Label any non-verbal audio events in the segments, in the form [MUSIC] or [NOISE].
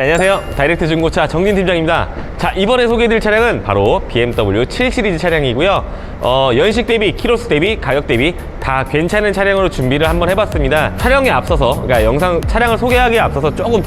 네, 안녕하세요. 다이렉트 중고차 정진 팀장입니다. 자, 이번에 소개해드릴 차량은 바로 BMW 7 시리즈 차량이고요. 어, 연식 대비, 키로수 대비, 가격 대비 다 괜찮은 차량으로 준비를 한번 해봤습니다. 촬영에 앞서서, 그러니까 영상 차량을 소개하기에 앞서서 조금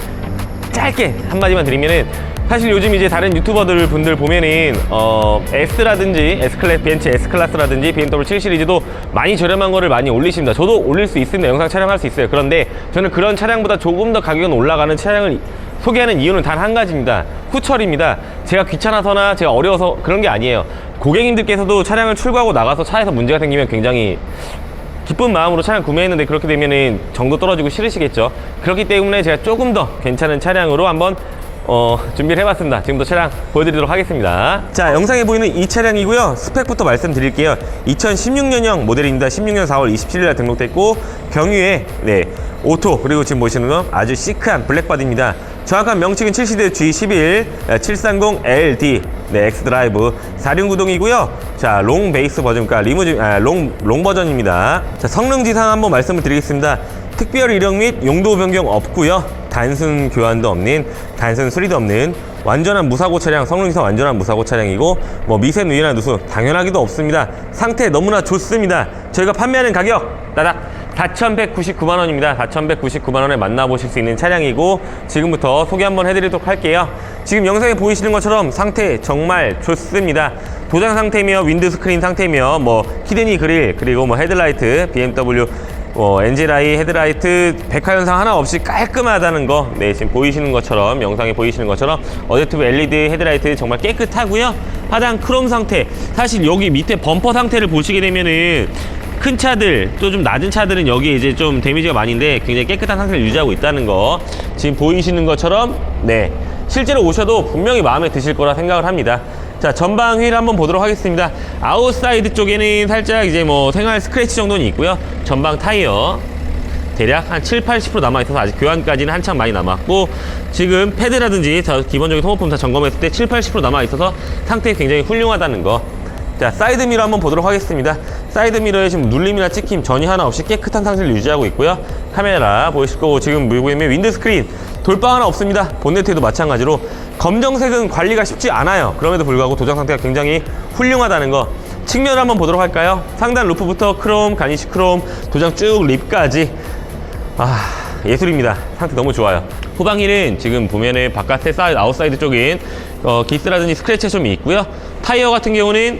짧게 한마디만 드리면은 사실 요즘 이제 다른 유튜버들 분들 보면은 어 S라든지 S클래스 벤츠 S클래스라든지 BMW 7 시리즈도 많이 저렴한 거를 많이 올리십니다. 저도 올릴 수 있습니다. 영상 촬영할 수 있어요. 그런데 저는 그런 차량보다 조금 더 가격은 올라가는 차량을 소개하는 이유는 단 한 가지입니다. 후철입니다. 제가 귀찮아서나 제가 어려워서 그런 게 아니에요. 고객님들께서도 차량을 출고하고 나가서 차에서 문제가 생기면 굉장히 기쁜 마음으로 차량 구매했는데 그렇게 되면은 정도 떨어지고 싫으시겠죠. 그렇기 때문에 제가 조금 더 괜찮은 차량으로 한번 어, 준비를 해봤습니다. 지금부터 차량 보여드리도록 하겠습니다. 자, 영상에 보이는 이 차량이고요. 스펙부터 말씀드릴게요. 2016년형 모델입니다. 16년 4월 27일에 등록됐고 경유에 네 오토 그리고 지금 보시는 건 아주 시크한 블랙바디입니다. 정확한 명칭은 7시대 G11 730LD 네, 엑스드라이브 4륜구동이고요. 자, 롱 베이스 버전, 그러니까 리무진, 아, 롱, 롱 버전입니다. 자, 성능 지상 한번 말씀을 드리겠습니다. 특별 이력 및 용도 변경 없고요. 단순 교환도 없는, 단순 수리도 없는 완전한 무사고 차량, 성능 지상 완전한 무사고 차량이고 뭐 미세 누이나 누수 당연하기도 없습니다. 상태 너무나 좋습니다. 저희가 판매하는 가격 따닥 4,199만 원입니다. 4,199만 원에 만나보실 수 있는 차량이고 지금부터 소개 한번 해드리도록 할게요. 지금 영상에 보이시는 것처럼 상태 정말 좋습니다. 도장 상태며 윈드 스크린 상태며 뭐 히드니 그릴 그리고 뭐 헤드라이트 BMW 어, 엔진라이 헤드라이트 백화 현상 하나 없이 깔끔하다는 거, 네 지금 보이시는 것처럼 영상에 보이시는 것처럼 어댑티브 LED 헤드라이트 정말 깨끗하고요. 하단 크롬 상태, 사실 여기 밑에 범퍼 상태를 보시게 되면은 큰 차들 또 좀 낮은 차들은 여기 이제 좀 데미지가 많은데 굉장히 깨끗한 상태를 유지하고 있다는 거 지금 보이시는 것처럼 네 실제로 오셔도 분명히 마음에 드실 거라 생각을 합니다. 자 전방 휠 한번 보도록 하겠습니다. 아웃사이드 쪽에는 살짝 이제 뭐 생활 스크래치 정도는 있고요. 전방 타이어. 대략 한 7, 80% 남아있어서 아직 교환까지는 한참 많이 남았고 지금 패드라든지 저 기본적인 소모품 다 점검했을 때 7, 80% 남아있어서 상태 굉장히 훌륭하다는 거. 자 사이드 미러 한번 보도록 하겠습니다. 사이드 미러에 지금 눌림이나 찍힘 전이 하나 없이 깨끗한 상태를 유지하고 있고요. 카메라 보이실 거고 지금 보이면 윈드 스크린. 돌방 하나 없습니다. 본네트에도 마찬가지로 검정색은 관리가 쉽지 않아요. 그럼에도 불구하고 도장 상태가 굉장히 훌륭하다는 거. 측면을 한번 보도록 할까요? 상단 루프부터 크롬 가니시 크롬 도장 쭉 립까지. 아 예술입니다. 상태 너무 좋아요. 후방힐은 지금 보면은 바깥에 사이드 아웃사이드 쪽인 어, 기스라든지 스크래치 좀 있고요. 타이어 같은 경우는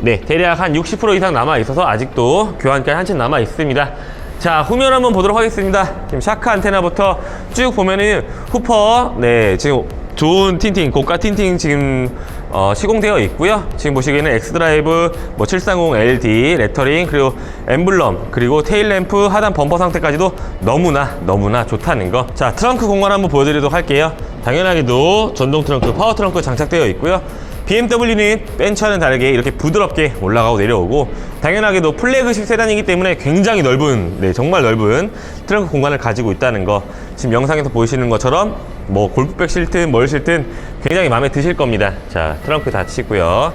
네, 대략 한 60% 이상 남아 있어서 아직도 교환까지 한참 남아 있습니다. 자, 후면 한번 보도록 하겠습니다. 지금 샤크 안테나부터 쭉 보면은 후퍼, 네, 지금 좋은 틴팅, 고가 틴팅 지금 어, 시공되어 있고요. 지금 보시기에는 엑스드라이브, 뭐 730LD, 레터링, 그리고 엠블럼, 그리고 테일램프, 하단 범퍼 상태까지도 너무나 너무나 좋다는 거. 자, 트렁크 공간 한번 보여드리도록 할게요. 당연하게도 전동 트렁크, 파워 트렁크 장착되어 있고요. BMW는 벤츠와는 다르게 이렇게 부드럽게 올라가고 내려오고 당연하게도 플래그십 세단이기 때문에 굉장히 넓은 네 정말 넓은 트렁크 공간을 가지고 있다는 거 지금 영상에서 보이시는 것처럼 뭐 골프백 실튼 뭘 실튼 굉장히 마음에 드실 겁니다. 자 트렁크 닫히고요.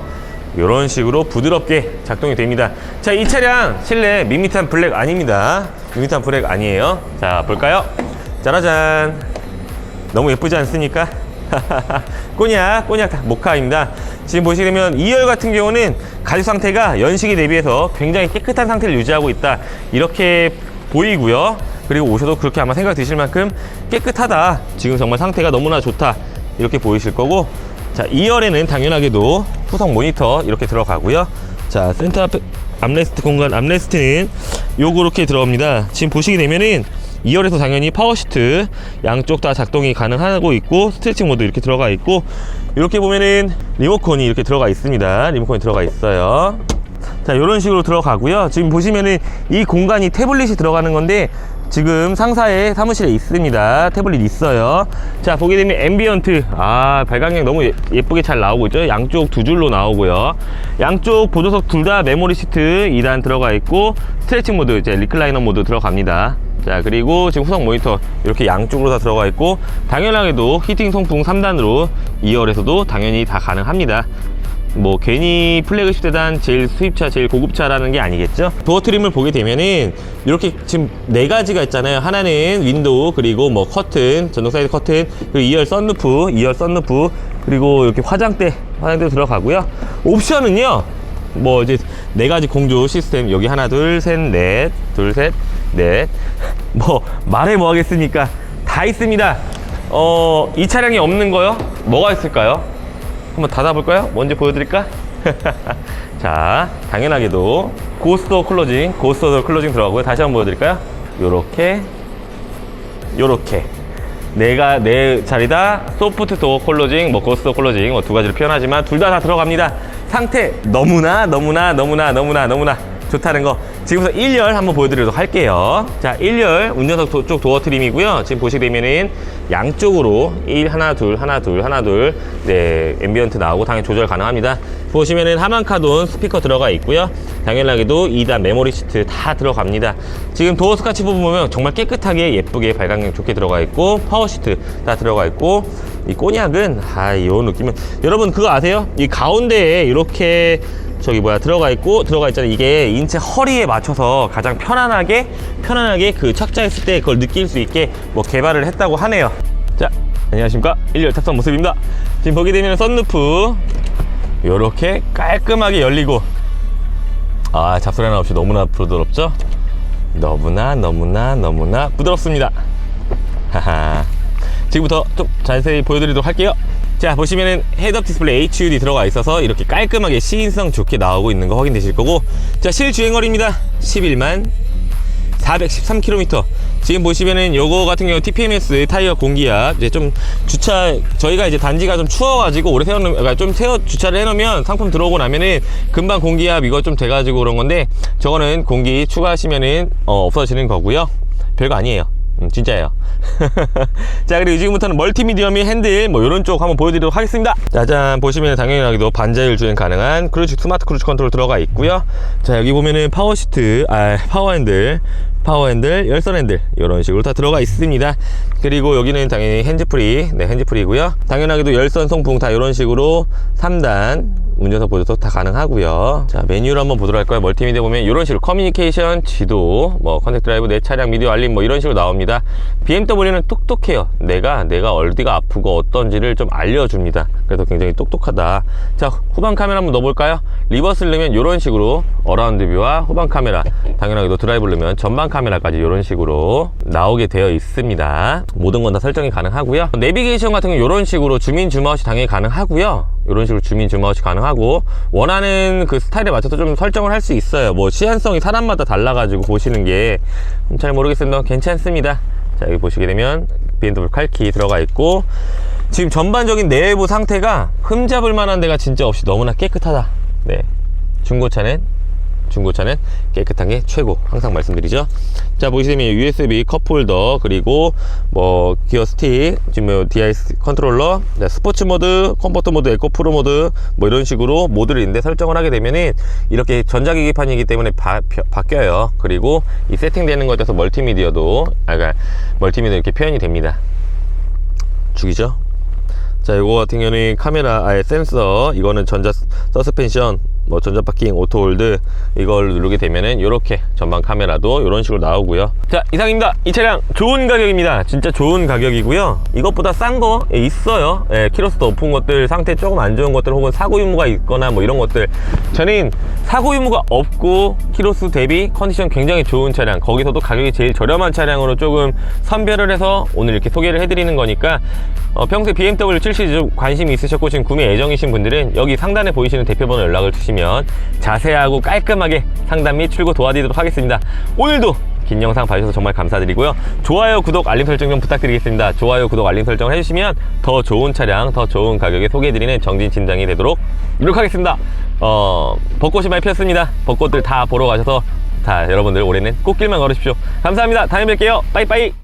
이런 식으로 부드럽게 작동이 됩니다. 자 이 차량 실내 밋밋한 블랙 아닙니다. 밋밋한 블랙 아니에요. 자 볼까요? 짜라잔. 너무 예쁘지 않습니까? [LAUGHS] 꼬냑, 꼬냑 모카입니다. 지금 보시게 되면 2열 같은 경우는 가죽 상태가 연식에 대비해서 굉장히 깨끗한 상태를 유지하고 있다. 이렇게 보이고요. 그리고 오셔도 그렇게 아마 생각 드실 만큼 깨끗하다. 지금 정말 상태가 너무나 좋다. 이렇게 보이실 거고. 자, 2열에는 당연하게도 후성 모니터 이렇게 들어가고요. 자, 센터 앞에 암레스트 공간, 암레스트는 요렇게 들어옵니다. 지금 보시게 되면은 2열에서 당연히 파워시트 양쪽 다 작동이 가능하고 있고 스트레칭 모드 이렇게 들어가 있고 이렇게 보면은 리모컨이 이렇게 들어가 있습니다. 리모컨이 들어가 있어요. 자 이런 식으로 들어가고요. 지금 보시면은 이 공간이 태블릿이 들어가는 건데 지금 상사의 사무실에 있습니다. 태블릿 있어요. 자 보게 되면 앰비언트. 아 발광량 너무 예- 예쁘게 잘 나오고 있죠? 양쪽 두 줄로 나오고요. 양쪽 보조석 둘 다 메모리 시트 2단 들어가 있고 스트레칭 모드 이제 리클라이너 모드 들어갑니다 자 그리고 지금 후성 모니터 이렇게 양쪽으로 다 들어가 있고 당연하게도 히팅 송풍 3단으로 2열에서도 당연히 다 가능합니다. 뭐 괜히 플래그십 세단 제일 수입차 제일 고급차라는 게 아니겠죠? 도어 트림을 보게 되면은 이렇게 지금 네 가지가 있잖아요. 하나는 윈도우 그리고 뭐 커튼 전동 사이드 커튼 그리고 2열 썬루프 2열 썬루프 그리고 이렇게 화장대 화장대 들어가고요. 옵션은요 뭐 이제 네 가지 공조 시스템 여기 하나 둘 셋 넷 둘 셋 넷 뭐 [LAUGHS] 말해 뭐 하겠습니까? 다 있습니다. 어 이 차량이 없는 거요? 뭐가 있을까요? 한번 닫아볼까요? 뭔지 보여드릴까? [LAUGHS] 자 당연하게도 고스트 클로징 고스트 클로징 들어가고요. 다시 한번 보여드릴까요? 요렇게 요렇게. 내가 내 자리다. 소프트 도어 클로징 뭐 고스트 클로징 뭐 두 가지로 표현하지만 둘 다 다 들어갑니다 상태. 너무나 너무나 너무나 너무나 너무나 좋다는 거 지금부터 1열 한번 보여드리도록 할게요. 자 1열 운전석 도- 쪽 도어 트림이고요. 지금 보시게 되면은 양쪽으로 1 하나 둘 하나 둘 하나 둘네 앰비언트 나오고 당연히 조절 가능합니다. 보시면은 하만카돈 스피커 들어가 있고요. 당연하게도 2단 메모리 시트 다 들어갑니다. 지금 도어 스카치 부분 보면 정말 깨끗하게 예쁘게 발광력 좋게 들어가 있고 파워 시트 다 들어가 있고 이 꼬냑은 아이 느낌은. 여러분 그거 아세요? 이 가운데에 이렇게 저기 뭐야 들어가 있고 들어가 있잖아요 이게 인체 허리에 맞춰서 가장 편안하게 편안하게 그 착자했을 때 그걸 느낄 수 있게 뭐 개발을 했다고 하네요. 자 안녕하십니까. 1열 탑승 모습입니다. 지금 보게 되면 썬루프 이렇게 깔끔하게 열리고. 아 잡소리 하나 없이 너무나 부드럽죠? 너무나 너무나 너무나 부드럽습니다. 하하. 지금부터 좀 자세히 보여드리도록 할게요 자 보시면은 헤드업 디스플레이 HUD 들어가 있어서 이렇게 깔끔하게 시인성 좋게 나오고 있는 거 확인되실 거고 자 실주행거리입니다. 11만 413km 지금 보시면은 요거 같은 경우 TPMS 타이어 공기압 이제 좀 주차 저희가 이제 단지가 좀 추워가지고 오래 세워놓으면 그러니까 좀 세워 주차를 해놓으면 상품 들어오고 나면은 금방 공기압 이거 좀 돼가지고 그런 건데 저거는 공기 추가하시면은 어, 없어지는 거고요. 별거 아니에요 음, 진짜예요. [LAUGHS] 자, 그리고 지금부터는 멀티미디어 및 핸들 뭐 이런 쪽 한번 보여드리도록 하겠습니다. 짜잔 보시면 당연하게도 반자율 주행 가능한 크루즈 스마트 크루즈 컨트롤 들어가 있고요. 자, 여기 보면은 파워 시트, 아 파워 핸들, 파워 핸들, 열선 핸들 이런 식으로 다 들어가 있습니다. 그리고 여기는 당연히 핸즈프리, 네 핸즈프리고요. 당연하게도 열선 송풍 다 이런 식으로 3단 운전석 보조도 다 가능하고요. 자 메뉴를 한번 보도록 할 거예요. 멀티미디어 보면 이런 식으로 커뮤니케이션, 지도, 뭐 컨택 드라이브, 내 차량 미디어 알림 뭐 이런 식으로 나옵니다. BMW는 똑똑해요. 내가 내가 어디가 아프고 어떤지를 좀 알려줍니다. 그래서 굉장히 똑똑하다. 자 후방 카메라 한번 넣어볼까요? 리버스를 넣으면 이런 식으로 어라운드 뷰와 후방 카메라, 당연하게도 드라이브를 넣으면 전방 카메라까지 이런 식으로 나오게 되어 있습니다. 모든 건 다 설정이 가능하고요. 내비게이션 같은 경우 이런 식으로 주민 줌아웃이 당연히 가능하고요. 이런 식으로 주민 줌아웃이 가능하고 원하는 그 스타일에 맞춰서 좀 설정을 할 수 있어요. 뭐 시한성이 사람마다 달라가지고 보시는 게 잘 모르겠습니다. 괜찮습니다. 자 여기 보시게 되면 BMW 칼키 들어가 있고 지금 전반적인 내부 상태가 흠잡을 만한 데가 진짜 없이 너무나 깨끗하다. 네, 중고차는 중고차는 깨끗한 게 최고. 항상 말씀드리죠. 자 보시면 USB 컵홀더 그리고 뭐 기어 스틱 지금 뭐 DIS 컨트롤러 네, 스포츠 모드 컴포트 모드 에코 프로 모드 뭐 이런 식으로 모드를 있는데 설정을 하게 되면은 이렇게 전자기기판이기 때문에 바, 뀌어요. 그리고 이 세팅되는 것에 따라서 멀티미디어도 아 그러니까 멀티미디어 이렇게 표현이 됩니다. 죽이죠 자 이거 같은 경우는 카메라 아예 센서 이거는 전자 서스펜션 뭐 전자 파킹 오토 홀드 이걸 누르게 되면은 이렇게 전방 카메라도 이런 식으로 나오고요. 자 이상입니다. 이 차량 좋은 가격입니다. 진짜 좋은 가격이고요. 이것보다 싼 거 있어요. 예, 키로수도 높은 것들 상태 조금 안 좋은 것들 혹은 사고 유무가 있거나 뭐 이런 것들. 저는 사고 유무가 없고 키로수 대비 컨디션 굉장히 좋은 차량. 거기서도 가격이 제일 저렴한 차량으로 조금 선별을 해서 오늘 이렇게 소개를 해드리는 거니까 어, 평소에 BMW 7 시리즈 좀 관심이 있으셨고 지금 구매 예정이신 분들은 여기 상단에 보이시는 대표번호 연락을 주시면 자세하고 깔끔하게 상담 및 출고 도와드리도록 하겠습니다. 오늘도 긴 영상 봐주셔서 정말 감사드리고요. 좋아요, 구독, 알림 설정 좀 부탁드리겠습니다. 좋아요, 구독, 알림 설정을 해주시면 더 좋은 차량, 더 좋은 가격에 소개해드리는 정진 팀장이 되도록 노력하겠습니다. 어, 벚꽃이 많이 피었습니다. 벚꽃들 다 보러 가셔서 다 여러분들 올해는 꽃길만 걸으십시오. 감사합니다. 다음에 뵐게요. 빠이빠이.